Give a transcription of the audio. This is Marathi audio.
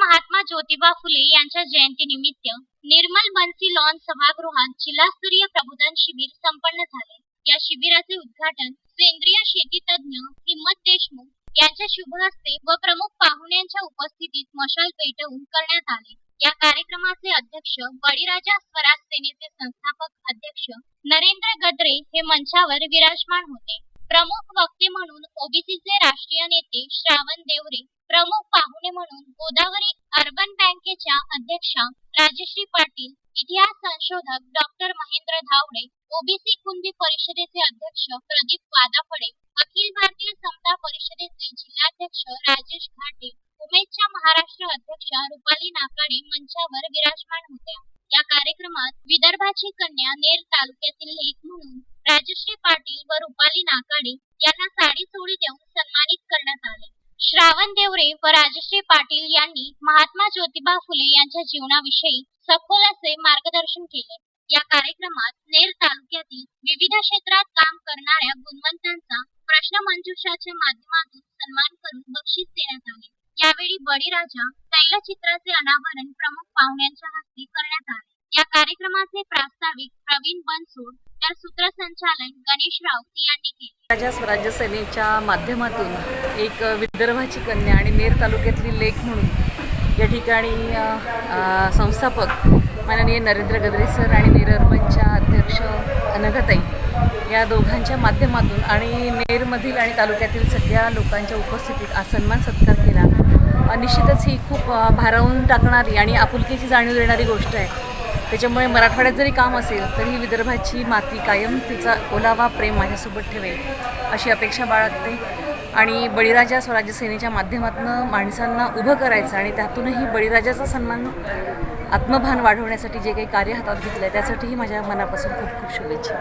महात्मा ज्योतिबा फुले यांच्या जयंतीनिमित्त निर्मल बन्सी लॉन सभागृहात जिल्हास्तरीय प्रबोधन शिबिर संपन्न झाले. या शिबिराचे उद्घाटन सेंद्रिय शेती तज्ञ हिम्मत देशमुख यांच्या शुभ हस्ते व प्रमुख पाहुण्यांच्या उपस्थितीत मशाल पेटवून करण्यात आले. या कार्यक्रमाचे अध्यक्ष बळीराजा स्वराज सेनेचे संस्थापक अध्यक्ष नरेंद्र गद्रे हे मंचावर विराजमान होते. प्रमुख वक्ते म्हणून ओबीसीचे राष्ट्रीय नेते श्रावण देवरे अध्यक्ष राजश्री पाटील इतिहास संशोधक डॉक्टर महेंद्र धावडे ओबीसी कुणबी परिषदेचे अध्यक्ष प्रदीप वादाफळे अखिल भारतीय समता परिषदेचे जिल्हाध्यक्ष राजेश घाटे उमेदच्या महाराष्ट्र अध्यक्ष रुपाली नाकाडे मंचावर विराजमान होत्या. या कार्यक्रमात विदर्भाची कन्या नेर तालुक्यातील लेख म्हणून राजश्री पाटील व रुपाली नाकाडे यांना साडी चोळी देऊन सन्मानित करण्यात आले. श्रावण देवरे व राजश्री पाटील यांनी महात्मा ज्योतिबा फुले यांच्या जीवनाविषयी सखोल असे मार्गदर्शन केले. या कार्यक्रमात नेर तालुक्यातील विविध क्षेत्रात काम करणाऱ्या गुणवंतांचा प्रश्न मंजुषाच्या माध्यमातून सन्मान करून बक्षीस देण्यात आले. यावेळी बळीराजा तैलचित्राचे अनावरण प्रमुख पाहुण्यांच्या हस्ते करण्यात आले. या कार्यक्रमाचे प्रास्ताविक प्रवीण बनसोड तर सूत्रसंचालन गणेश राऊत यांनी केले. राजा स्वराज्य सेनेच्या माध्यमातून एक विदर्भाची कन्या आणि नेर तालुक्यातली लेख म्हणून या ठिकाणी संस्थापक माननीय नरेंद्र गद्रे सर आणि नेर अर्बनच्या अध्यक्ष अनघताई या दोघांच्या माध्यमातून आणि नेरमधील आणि तालुक्यातील सगळ्या लोकांच्या उपस्थितीत आज सन्मान सत्कार केला. निश्चितच ही खूप भारावून टाकणारी आणि आपुलकीची जाणीव देणारी गोष्ट आहे. त्याच्यामुळे मराठवाड्यात जरी काम असेल तरी विदर्भाची माती कायम तिचा ओलावा प्रेम माझ्यासोबत ठेवेल अशी अपेक्षा बाळगते आणि बळीराजा स्वराज्य सेनेच्या माध्यमातून माणसांना उभं करायचं आणि त्यातूनही बळीराजाचा सन्मान आत्मभान वाढवण्यासाठी जे काही कार्य हातात घेतलं आहे त्यासाठीही माझ्या मनापासून खूप खूप शुभेच्छा.